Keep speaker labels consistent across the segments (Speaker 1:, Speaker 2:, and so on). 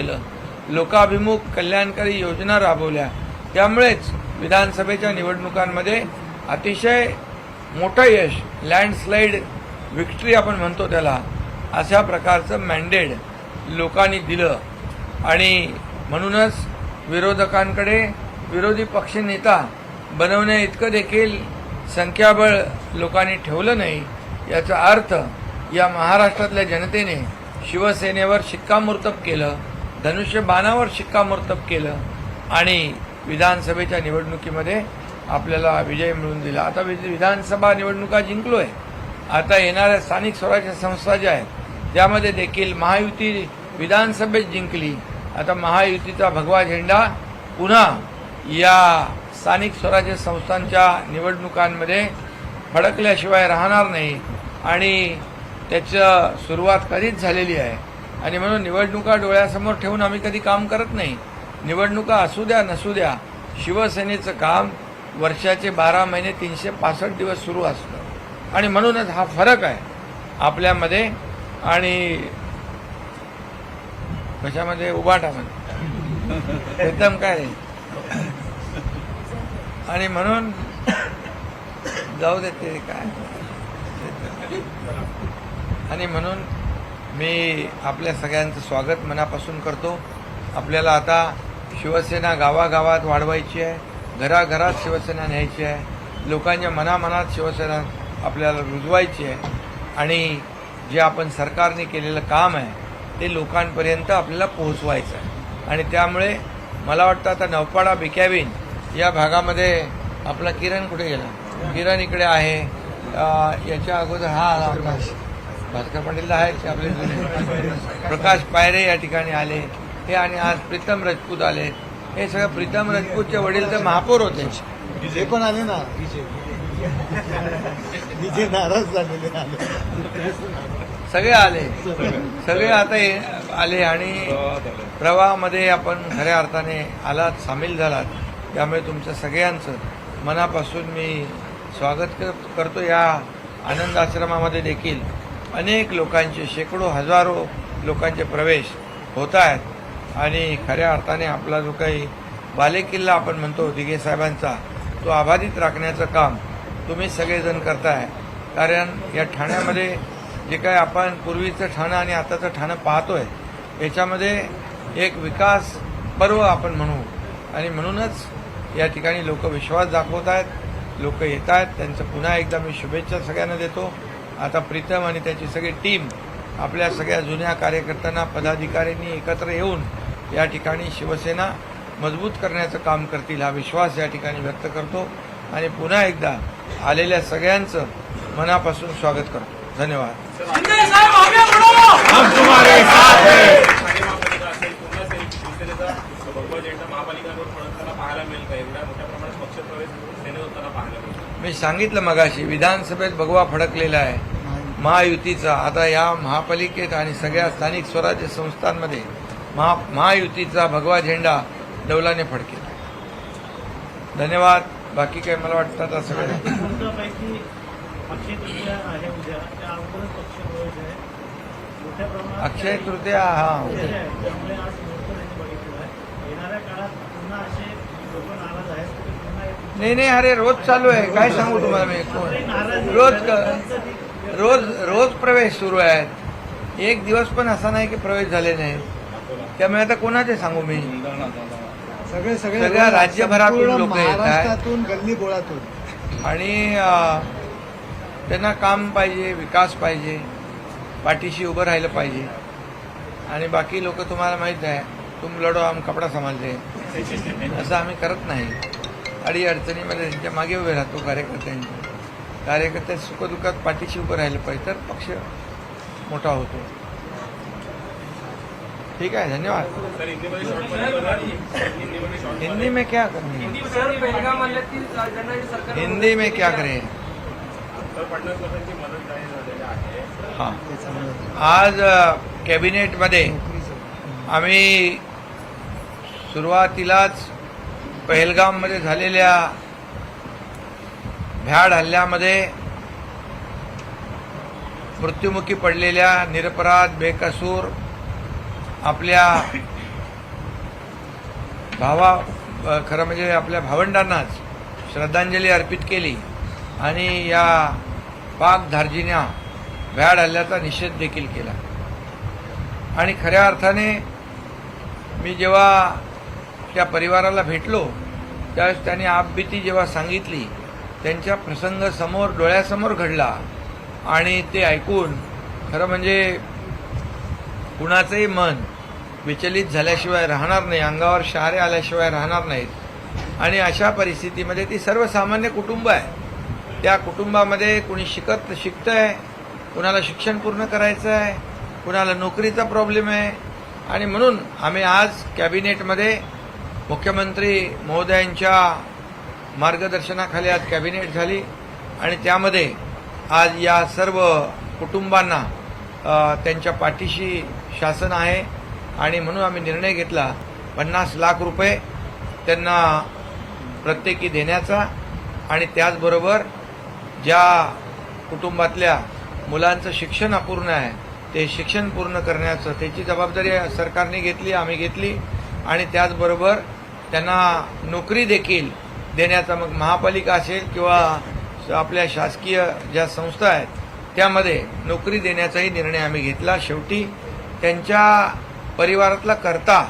Speaker 1: केलं. लोकाभिमुख कल्याणकारी योजना राबवल्या. त्यामुळेच विधानसभेच्या निवडणुकांमध्ये अतिशय मोठं यश लँडस्लाईड विक्ट्री आपण म्हणतो त्याला अशा प्रकारचं मॅन्डेट लोकांनी दिलं. आणि म्हणूनच विरोधकांकडे विरोधी पक्षनेता बनवण्या इतकं देखील संख्याबळ लोकांनी ठेवलं नाही याचा अर्थ या महाराष्ट्रातल्या जनतेने शिवसेनेवर शिक्कामोर्तब केलं धनुष्यबाणावर शिक्कामोर्तब केलं आणि विधानसभेच्या निवडणुकीमध्ये आपल्याला विजय मिळवून दिला. आता विधानसभा निवडणुका जिंकलोय. आता येणाऱ्या स्थानिक स्वराज्य संस्था ज्या आहेत त्यामध्ये देखील महायुती विधानसभेत जिंकली. आता महायुतीचा भगवा झेंडा पुन्हा या स्थानिक स्वराज्य संस्थांच्या निवडणुकांमध्ये फडकल्याशिवाय राहणार नाही आणि त्याचं सुरुवात कधीच झालेली आहे. आणि म्हणून निवडणुका डोळ्यासमोर ठेवून आम्ही कधी काम करत नाही. निवडणुका असू द्या नसू द्या शिवसेनेचं काम वर्षाचे बारा महिने तीनशे पासष्ट दिवस सुरू असतं. आणि म्हणूनच हा फरक आहे आपल्यामध्ये आणि कशामध्ये? उभाटामध्ये. एकदम काय? आणि म्हणून जाऊ दे ते काय. आणि म्हणून मी आपल्या सगळ्यांचं स्वागत मनापासून करतो. आपल्याला आता शिवसेना गावागावात वाढवायची आहे घराघरात शिवसेना न्यायची आहे लोकांच्या मनामनात शिवसेना आपल्याला रुजवायची आहे आणि जे आपण सरकारने केलेलं काम आहे ते लोकांपर्यंत आपल्याला पोहोचवायचं आहे. आणि त्यामुळे मला वाटतं आता नवपाडा बिकॅबिन या भागामध्ये आपला किरण कुठे गेला? किरण इकडे आहे. याच्या अगोदर हा आला भास्कर पाटील आहेत आपले. प्रकाश पायरे या ठिकाणी आले. हे आणि आज प्रीतम राजपूत आले. हे सगळं प्रीतम राजपूतचे वडील तर महापौर होते.
Speaker 2: विजय. पण आले ना? विजय. नाराज झालेले
Speaker 1: सगळे आले. सगळे आता आले आणि प्रवाहामध्ये आपण खऱ्या अर्थाने आलात सामील झालात. त्यामुळे तुमच्या सगळ्यांचं मनापासून मी स्वागत कर- करतो. या आनंद आश्रमामध्ये देखील अनेक लोकांचे शेकडो हजारो लोकांचे प्रवेश होत आहेत आणि खऱ्या अर्थाने आपला जो काही बालेकिल्ला आपण म्हणतो दिघे साहेबांचा तो अबाधित राखण्याचं काम तुम्ही सगळेजण करताय. कारण या ठाण्यामध्ये जे काय आपण पूर्वीचं ठाणं आणि आताचं ठाणं पाहतोय याच्यामध्ये एक विकास पर्व आपण म्हणू. आणि म्हणूनच या ठिकाणी लोक विश्वास दाखवत आहेत लोक येत आहेत त्यांचं पुन्हा एकदा मी शुभेच्छा सगळ्यांना देतो. आता प्रीतम आणि त्याची सगळी टीम आपल्या सगळ्या जुन्या कार्यकर्त्यांना पदाधिकाऱ्यांनी एकत्र येऊन या ठिकाणी शिवसेना मजबूत करण्याचं काम करतील हा विश्वास या ठिकाणी व्यक्त करतो. आणि पुन्हा एकदा आलेल्या सगळ्यांचं मनापासून स्वागत करतो. धन्यवाद. मी सांगितलं मगाशी विधानसभेत भगवा फडकलेला आहे. महायुतीचा. आता या महापालिकेत आणि सगळ्या स्थानिक स्वराज्य संस्थांमध्ये महा महायुतीचा भगवा झेंडा डौलाने फडकेल धन्यवाद. बाकी काय मला वाटतं आता सगळं?
Speaker 3: अक्षय तृतीया
Speaker 1: हा
Speaker 3: येणाऱ्या काळात पुन्हा असे लोक नाराज आहेत.
Speaker 1: नाही नाही अरे रोज चालू आहे. काय सांगू तुम्हाला मी? रोज रोज रोज प्रवेश सुरू आहेत एक दिवस पण असा नाही की प्रवेश झाले नाही. त्यामुळे आता कोणाचे सांगू मी?
Speaker 2: सगळे सगळे
Speaker 1: सगळ्या राज्यभरातून लोकं येत आहेत.
Speaker 2: महाराष्ट्रातून गल्ली बोळातून
Speaker 1: आणि त्यांना काम पाहिजे विकास पाहिजे पाठीशी उभं राहिलं पाहिजे. आणि बाकी लोक तुम्हाला माहीत आहे तुम लढो आम कपडा सांभाळते असं आम्ही करत नाही. अडीअडचणीमध्ये त्यांच्या मागे उभे राहतो कार्यकर्त्यांच्या कार्यकर्ते सुखदुःखात पाठीशी उभं राहिलं पाहिजे तर पक्ष मोठा होतो. ठीक आहे धन्यवाद. हिंदी में क्या
Speaker 4: करें?
Speaker 1: हिंदी में क्या करें? हां। आज कॅबिनेटमध्ये आम्ही सुरुवातीलाच पहलगाममध्ये झालेल्या भ्याड हल्ल्यामध्ये मृत्युमुखी पडलेल्या निरपराध बेकसूर आपल्या भावा खरं म्हणजे आपल्या भावंडांनाच श्रद्धांजली अर्पित केली आणि या पाक धार्जिन्या भ्याड हल्ल्याचा निषेध देखील केला. आणि खऱ्या अर्थाने मी जेव्हा त्या परिवाराला भेटलो त्यावेळेस त्यांनी आपबीती जेव्हा सांगितली त्यांच्या प्रसंग समोर डोळ्यासमोर घडला. आणि ते ऐकून खरं म्हणजे कुणाचंही मन विचलित झाल्याशिवाय राहणार नाही अंगावर शहारे आल्याशिवाय राहणार नाहीत. आणि अशा परिस्थितीमध्ये ती सर्वसामान्य कुटुंब आहे. त्या कुटुंबामध्ये कुणी शिकत शिकतंय कुणाला शिक्षण पूर्ण करायचं आहे कुणाला नोकरीचा प्रॉब्लेम आहे. आणि म्हणून आम्ही आज कॅबिनेटमध्ये मुख्यमंत्री महोदयांच्या मार्गदर्शनाखाली आज कॅबिनेट झाली आणि त्यामध्ये आज या सर्व कुटुंबांना त्यांच्या पाठीशी शासन आहे आणि म्हणून आम्ही निर्णय घेतला पन्नास लाख रुपये त्यांना प्रत्येकी देण्याचा आणि त्याचबरोबर ज्या कुटुंबातल्या मुलांचं शिक्षण अपूर्ण आहे ते शिक्षण पूर्ण करण्याचं त्याची जबाबदारी सरकारने घेतली आम्ही घेतली आणि त्याचबरोबर त्यांना नोकरी देखील देण्याचा मग महापालिका असेल किंवा आपल्या शासकीय ज्या संस्था आहेत त्यामध्ये नोकरी देण्याचाही निर्णय आम्ही घेतला. शेवटी त्यांच्या परिवारातला करता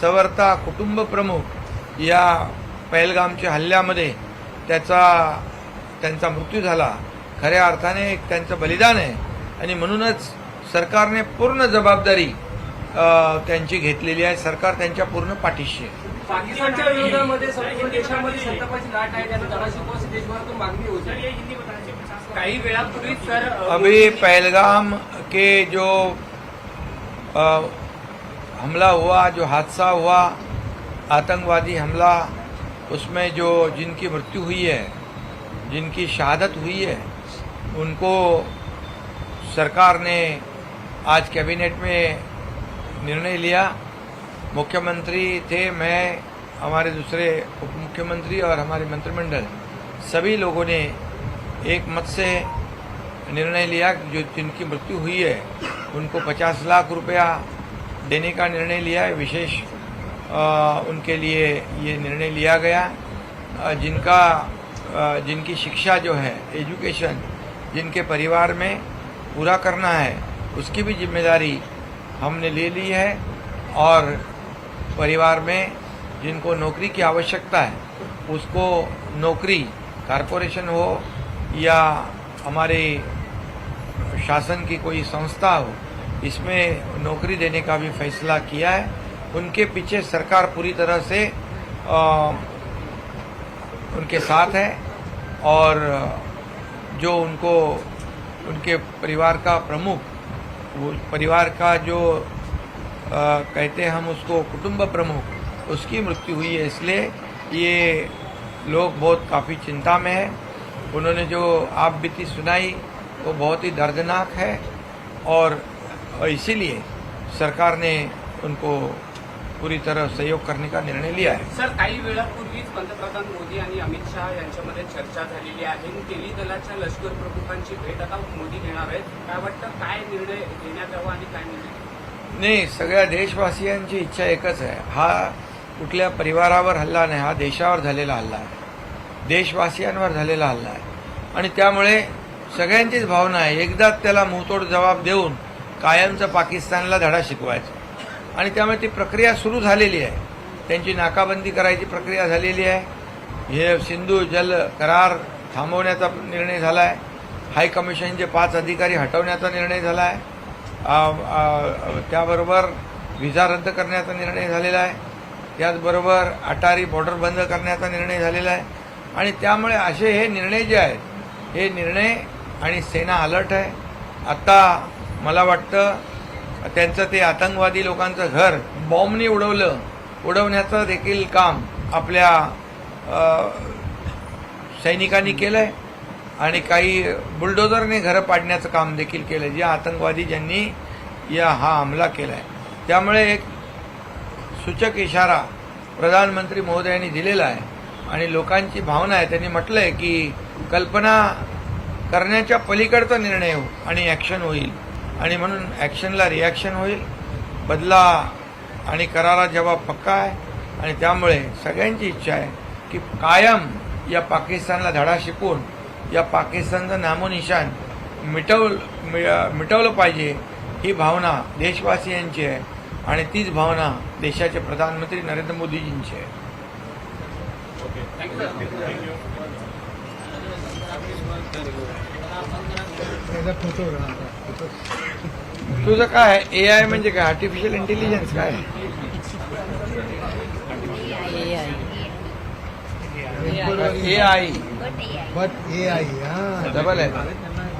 Speaker 1: सवर्ता कुटुंब प्रमुख या पहलगामच्या हल्ल्यामध्ये त्याचा त्यांचा मृत्यू झाला. खऱ्या अर्थाने एक त्यांचं बलिदान आहे आणि म्हणूनच सरकारने पूर्ण जबाबदारी त्यांची घेतलेली आहे. सरकार त्यांच्या पूर्ण पाठीशी आहे.
Speaker 4: पाकिस्तानच्या विरोधामध्ये संपूर्ण देशामध्ये संतापाची लाट आहे त्यांना देशभरातून मागणी होती काही वेळापूर्वी सर
Speaker 1: अभी पहलगाम के जो अ, हमला हुआ जो हादसा हुआ आतंकवादी हमला उसमें जो जिनकी मृत्यु हुई है जिनकी शहादत हुई है उनको सरकार ने आज कैबिनेट में निर्णय लिया। मुख्यमंत्री थे, मैं, हमारे दूसरे उप मुख्यमंत्री और हमारे मंत्रिमंडल, सभी लोगों ने एक मत से निर्णय लिया कि जो जिनकी मृत्यु हुई है, उनको 50 लाख रुपया देने का निर्णय लिया है। विशेष उनके लिए ये निर्णय लिया गया। जिनका जिनकी शिक्षा जो है, एजुकेशन, जिनके परिवार में पूरा करना है, उसकी भी ज़िम्मेदारी हमने ले ली है। और परिवार में जिनको नौकरी की आवश्यकता है उसको नौकरी कारपोरेशन हो या हमारे शासन की कोई संस्था हो इसमें नौकरी देने का भी फैसला किया है। उनके पीछे सरकार पूरी तरह से अ, उनके साथ है और जो उनको उनके परिवार का प्रमुख परिवार का जो कहते हैं हम उसको कुटुंब प्रमुख उसकी मृत्यु हुई है इसलिए ये लोग बहुत काफ़ी चिंता में है। उन्होंने जो आप बीती सुनाई वो बहुत ही दर्दनाक है और इसीलिए सरकार ने उनको पूरी तरह सहयोग करने का निर्णय लिया है।
Speaker 5: सर काही वेळापूर्वीच पंतप्रधान मोदी आणि अमित शहा यांच्यामध्ये चर्चा झालेली आहे. तेली दलाच्या लष्कर प्रमुखांची भेट आता मोदी घेणार आहेत. काय वाटतं? काय निर्णय घेण्यात यावा आणि काय निर्णय
Speaker 1: नाही सगळ्या देशवासियांची इच्छा एकच आहे. हा कुठल्या परिवारावर हल्ला नाही हा देशावर झालेला हल्ला आहे. देशवासियांवर झालेला हल्ला आहे. आणि त्यामुळे सगळ्यांचीच भावना आहे एकदाच त्याला मुहतोड जबाब देऊन कायमचं पाकिस्तानला धडा शिकवायचा. आणि त्यामुळे ती प्रक्रिया सुरू झालेली आहे. त्यांची नाकाबंदी करायची प्रक्रिया झालेली आहे. हे सिंधू जल करार थांबवण्याचा निर्णय झाला आहे हाय कमिशनचे पाच अधिकारी हटवण्याचा निर्णय झाला आहे त्याबरोबर व्हिसा रद्द करण्याचा निर्णय झालेला आहे. त्याचबरोबर अटारी बॉर्डर बंद करण्याचा निर्णय झालेला आहे. आणि त्यामुळे असे हे निर्णय जे आहेत हे निर्णय आणि सेना अलर्ट आहे. आता मला वाटतं त्यांचं ते आतंकवादी लोकांचं घर बॉम्बनी उडवलं उडवण्याचं देखील काम आपल्या सैनिकांनी केलं आहे आणि काही बुलडोझरने घरं पाडण्याचं काम देखील केलं जे आतंकवादी ज्यांनी या हा हमला केला आहे त्यामुळे एक सूचक इशारा प्रधानमंत्री महोदयांनी दिलेला आहे. आणि लोकांची भावना आहे. त्यांनी म्हटलं आहे की कल्पना करण्याच्या पलीकडचा निर्णय हो आणि ॲक्शन होईल. आणि म्हणून ॲक्शनला रिॲक्शन होईल. बदला आणि करारा जेव्हा पक्का आहे. आणि त्यामुळे सगळ्यांची इच्छा आहे की कायम या पाकिस्तानला धडा शिकून या पाकिस्तानचं नामोनिशान मिटव मिटवलं पाहिजे ही भावना देशवासियांची आहे आणि तीच भावना देशाचे प्रधानमंत्री नरेंद्र मोदीजींची आहे. तुझं काय ए आय म्हणजे काय? आर्टिफिशियल इंटेलिजन्स काय? ए आय
Speaker 2: बट ए आई हा
Speaker 1: डबल आहे